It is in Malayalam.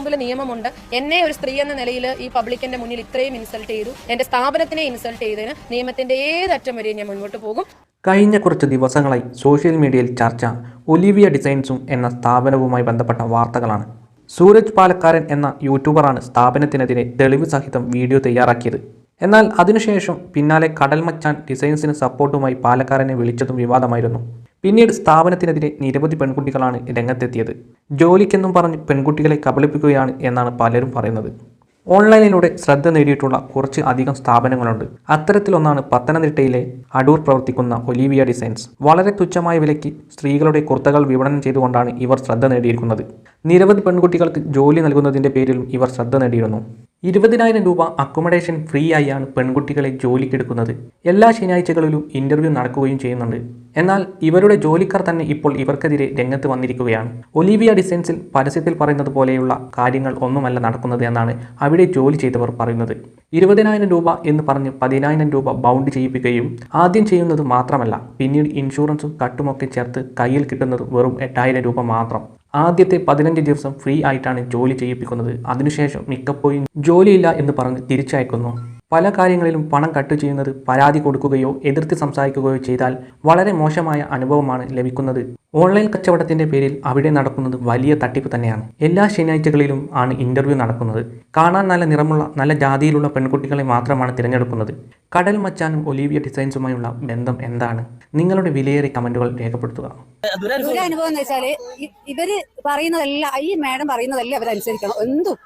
മുമ്പിൽ നിയമമുണ്ട്. എന്നെ ഒരു സ്ത്രീ എന്ന നിലയിൽ ഈ പബ്ലിക്കിന്റെ മുന്നിൽ ഇത്രയും ഇൻസൾട്ട് ചെയ്തു. എന്റെ സ്ഥാപനത്തിനെ ഇൻസൾട്ട് ചെയ്തതിന് നിയമത്തിന്റെ ഏതറ്റം വരെയും ഞാൻ മുന്നോട്ട് പോകും. കഴിഞ്ഞ കുറച്ച് ദിവസങ്ങളായി സോഷ്യൽ മീഡിയയിൽ ചർച്ച ഒലിവിയ ഡിസൈൻസും എന്ന സ്ഥാപനവുമായി ബന്ധപ്പെട്ട വാർത്തകളാണ്. സൂരജ് പാലക്കാരൻ എന്ന യൂട്യൂബറാണ് സ്ഥാപനത്തിനെതിരെ തെളിവ് സഹിതം വീഡിയോ തയ്യാറാക്കിയത്. എന്നാൽ അതിനുശേഷം പിന്നാലെ കടൽ മച്ചാൻ ഡിസൈൻസിന് സപ്പോർട്ടുമായി പാലക്കാരനെ വിളിച്ചതും വിവാദമായിരുന്നു. പിന്നീട് സ്ഥാപനത്തിനെതിരെ നിരവധി പെൺകുട്ടികളാണ് രംഗത്തെത്തിയത്. ജോലിക്കെന്നും പറഞ്ഞ് പെൺകുട്ടികളെ കബളിപ്പിക്കുകയാണ് എന്നാണ് പലരും പറയുന്നത്. ഓൺലൈനിലൂടെ ശ്രദ്ധ നേടിയിട്ടുള്ള കുറച്ച് അധികം സ്ഥാപനങ്ങളുണ്ട്. അത്തരത്തിലൊന്നാണ് പത്തനംതിട്ടയിലെ അടൂർ പ്രവർത്തിക്കുന്ന ഒലീവിയ ഡിസൈൻസ്. വളരെ തുച്ഛമായ വിലയ്ക്ക് സ്ത്രീകളുടെ കുർത്തകൾ വിപണനം ചെയ്തുകൊണ്ടാണ് ഇവർ ശ്രദ്ധ നേടിയിരിക്കുന്നത്. നിരവധി പെൺകുട്ടികൾക്ക് ജോലി നൽകുന്നതിന്റെ പേരിലും ഇവർ ശ്രദ്ധ നേടിയിരുന്നു. ഇരുപതിനായിരം രൂപ അക്കോമഡേഷൻ ഫ്രീ ആയാണ് പെൺകുട്ടികളെ ജോലിക്കെടുക്കുന്നത് എല്ലാ ശനിയാഴ്ചകളിലും ഇന്റർവ്യൂ നടക്കുകയും ചെയ്യുന്നുണ്ട്. എന്നാൽ ഇവരുടെ ജോലിക്കാർ തന്നെ ഇപ്പോൾ ഇവർക്കെതിരെ രംഗത്ത് വന്നിരിക്കുകയാണ്. ഒലീവിയ ഡിസൈൻസിൽ പരസ്യത്തിൽ പറയുന്നത് പോലെയുള്ള കാര്യങ്ങൾ ഒന്നുമല്ല നടക്കുന്നത് എന്നാണ് അവിടെ ജോലി ചെയ്തവർ പറയുന്നത്. ഇരുപതിനായിരം രൂപ എന്ന് പറഞ്ഞ് പതിനായിരം രൂപ ബൗണ്ട് ചെയ്യിപ്പിക്കുകയും ആദ്യം ചെയ്യുന്നത് മാത്രമല്ല പിന്നീട് ഇൻഷുറൻസും കട്ടുമൊക്കെ ചേർത്ത് കയ്യിൽ കിട്ടുന്നത് വെറും എട്ടായിരം രൂപ മാത്രം. ആദ്യത്തെ പതിനഞ്ച് ദിവസം ഫ്രീ ആയിട്ടാണ് ജോലി ചെയ്യിപ്പിക്കുന്നത്. അതിനുശേഷം മിക്കപ്പോഴും ജോലിയില്ല എന്ന് പറഞ്ഞ് തിരിച്ചയക്കുന്നു. പല കാര്യങ്ങളിലും പണം കട്ട് ചെയ്യുന്നത് പരാതി കൊടുക്കുകയോ എതിർത്ത് സംസാരിക്കുകയോ ചെയ്താൽ വളരെ മോശമായ അനുഭവമാണ് ലഭിക്കുന്നത്. ഓൺലൈൻ കച്ചവടത്തിന്റെ പേരിൽ അവിടെ നടക്കുന്നത് വലിയ തട്ടിപ്പ് തന്നെയാണ്. എല്ലാ ശനിയാഴ്ചകളിലും ആണ് ഇന്റർവ്യൂ നടക്കുന്നത്. കാണാൻ നല്ല നിറമുള്ള നല്ല ജാതിയിലുള്ള പെൺകുട്ടികളെ മാത്രമാണ് തിരഞ്ഞെടുക്കുന്നത്. കടൽ മച്ചാനും ഒലീവിയ ഡിസൈൻസുമായുള്ള ബന്ധം എന്താണ്? നിങ്ങളുടെ വിലയേറിയ കമന്റുകൾ രേഖപ്പെടുത്തുക. അനുഭവം എന്ന് വെച്ചാൽ ഇവർ പറയുന്നതല്ല ഈ മാഡം പറയുന്നതല്ല അവരനുസരിക്കണം എന്തും